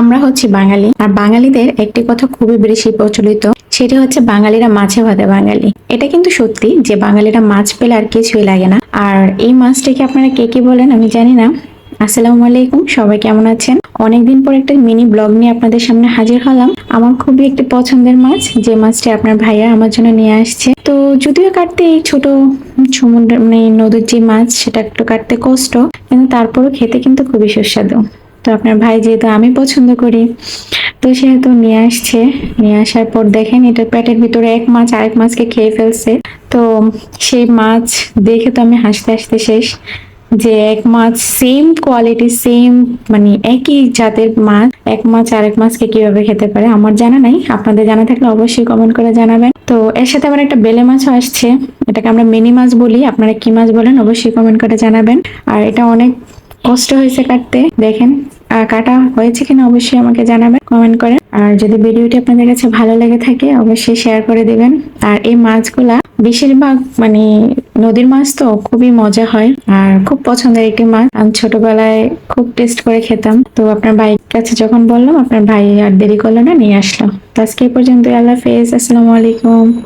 আমরা হচ্ছে বাঙালি। আর বাঙালিদের একটি কথা খুবই বেশি প্রচলিত, সেটা হচ্ছে বাঙালিরা মাছে ভাতে বাঙালি। এটা কিন্তু সত্যি যে বাঙালিরা মাছ পেলে আর কিছুই লাগে না। আর এই মাছটাকে আপনারা কে কি বলেন আমি জানি না। আসসালামু আলাইকুম, সবাই কেমন আছেন? অনেকদিন পর একটা মিনি ব্লগ নিয়ে আপনাদের সামনে হাজির হলাম। আমার খুবই একটি পছন্দের মাছ, যে মাছটি আপনার ভাইয়া আমার জন্য নিয়ে আসছে। তো যদিও কাটতে এই ছোট সমুদ্র মানে নদীর যে মাছ, সেটা একটু কাটতে কষ্ট, কিন্তু তারপরও খেতে কিন্তু খুবই সুস্বাদু। তো আপনার ভাই যেহেতু আমি পছন্দ করি, তো সেহেতু নিয়ে আসছে। নিয়ে আসার পর দেখেন এটা পেটের ভিতরে এক মাছ আরেক মাছকে খেয়ে ফেলছে। তো সেই মাছ দেখে তো আমি হাসতে হাসতে শেষ যে এক মাছ সেম কোয়ালিটি সেম মানে একই জাতের মাছ, এক মাছ আরেক মাছকে কীভাবে খেতে পারে আমার জানা নাই। আপনাদের জানা থাকলে অবশ্যই কমেন্ট করে জানাবেন। তো এর সাথে আবার একটা বেলে মাছও আসছে, এটাকে আমরা মিনি মাছ বলি, আপনারা কি মাছ বলেন অবশ্যই কমেন্ট করে জানাবেন। আর এটা অনেক কষ্ট হয়েছে কাটতে, দেখেন। কাটা হয়েছে কিনা অবশ্যই আমাকে জানাবেন কমেন্ট করে। আর যদি ভিডিওটি আপনাদের কাছে ভালো লেগে থাকে, অবশ্যই শেয়ার করে দিবেন। আর এই মাছগুলা, বেশিরভাগ মানে নদীর মাছ তো, খুবই মজা হয়। আর খুব পছন্দের একটি মাছ। আমি ছোটবেলায় খুব টেস্ট করে খেতাম। তো আপনার ভাইয়ের কাছে যখন বললাম, আপনার ভাই আর দেরি করল না, নিয়ে আসলো। তো আজকে এই পর্যন্ত আল্লাহ হাফেজ। আসসালামু আলাইকুম।